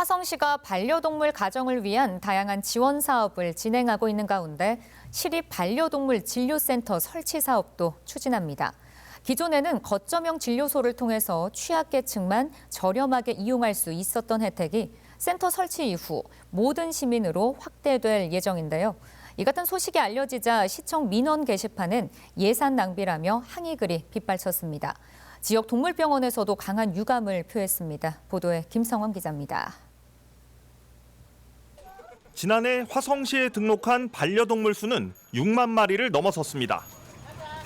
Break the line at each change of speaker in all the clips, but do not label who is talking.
화성시가 반려동물 가정을 위한 다양한 지원 사업을 진행하고 있는 가운데 시립 반려동물 진료센터 설치 사업도 추진합니다. 기존에는 거점형 진료소를 통해서 취약계층만 저렴하게 이용할 수 있었던 혜택이 센터 설치 이후 모든 시민으로 확대될 예정인데요. 이 같은 소식이 알려지자 시청 민원 게시판은 예산 낭비라며 항의글이 빗발쳤습니다. 지역 동물병원에서도 강한 유감을 표했습니다. 보도에 김성원 기자입니다.
지난해 화성시에 등록한 반려동물 수는 6만 마리를 넘어섰습니다.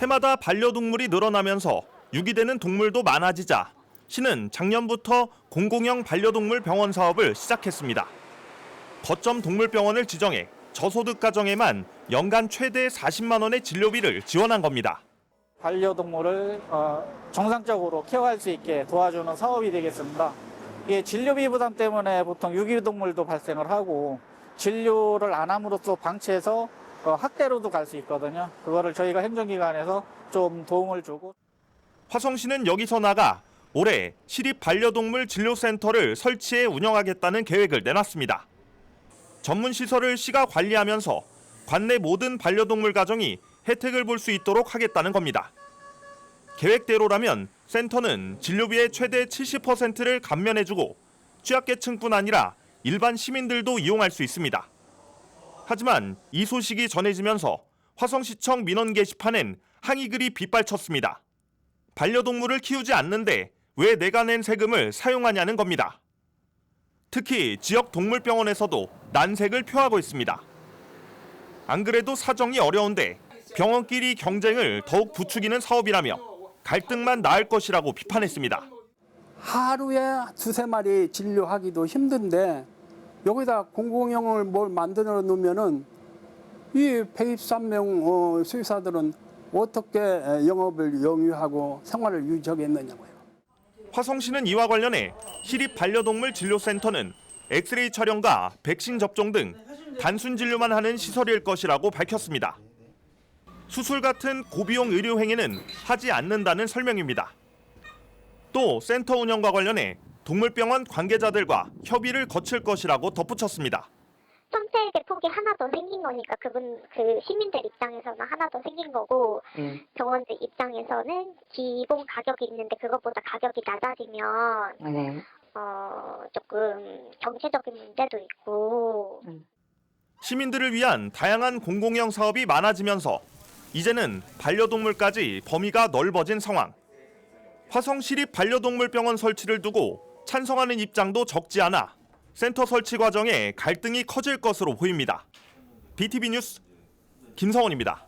해마다 반려동물이 늘어나면서 유기되는 동물도 많아지자 시는 작년부터 공공형 반려동물 병원 사업을 시작했습니다. 거점 동물병원을 지정해 저소득 가정에만 연간 최대 40만 원의 진료비를 지원한 겁니다.
반려동물을 어, 정상적으로 케어할 수 있게 도와주는 사업이 되겠습니다. 이게 진료비 부담 때문에 보통 유기동물도 발생을 하고 진료를 안 함으로써 방치해서 어, 학대로도 갈 수 있거든요. 그거를 저희가 행정기관에서 좀 도움을 주고
화성 시는 여기서 나가 올해 시립 반려동물 진료센터를 설치해 운영하겠다는 계획을 내놨습니다. 전문 시설을 시가 관리하면서 관내 모든 반려동물 가정이 혜택을 볼 수 있도록 하겠다는 겁니다. 계획대로라면 센터는 진료비의 최대 70%를 감면해주고 취약계층뿐 아니라 일반 시민들도 이용할 수 있습니다. 하지만 이 소식이 전해지면서 화성시청 민원 게시판엔 항의글이 빗발쳤습니다. 반려동물을 키우지 않는데 왜 내가 낸 세금을 사용하냐는 겁니다. 특히 지역 동물병원에서도 난색을 표하고 있습니다. 안 그래도 사정이 어려운데 병원끼리 경쟁을 더욱 부추기는 사업이라며 갈등만 낳을 것이라고 비판했습니다.
하루에 두세 마리 진료하기도 힘든데 여기다 공공형을 뭘 만들어 놓으면은 이 123명 어, 수의사들은 어떻게 영업을 영위하고 생활을 유지하겠느냐고요.
화성 시는 이와 관련해 시립 반려동물 진료센터는 엑스레이 촬영과 백신 접종 등 단순 진료만 하는 시설일 것이라고 밝혔습니다. 수술 같은 고비용 의료 행위는 하지 않는다는 설명입니다. 또 센터 운영과 관련해 동물병원 관계자들과 협의를 거칠 것이라고 덧붙였습니다.
선택의 폭이 하나 더 생긴 거니까 그분 그 시민들 입장에서는 하나 더 생긴 거고 병원들 입장에서는 기본 가격이 있는데 그것보다 가격이 낮아지면
네.
어 조금 경제적인 문제도 있고
시민들을 위한 다양한 공공형 사업이 많아지면서 이제는 반려동물까지 범위가 넓어진 상황. 화성 시립 반려동물병원 설치를 두고 찬성하는 입장도 적지 않아 센터 설치 과정에 갈등이 커질 것으로 보입니다. BTV 뉴스 김성원입니다.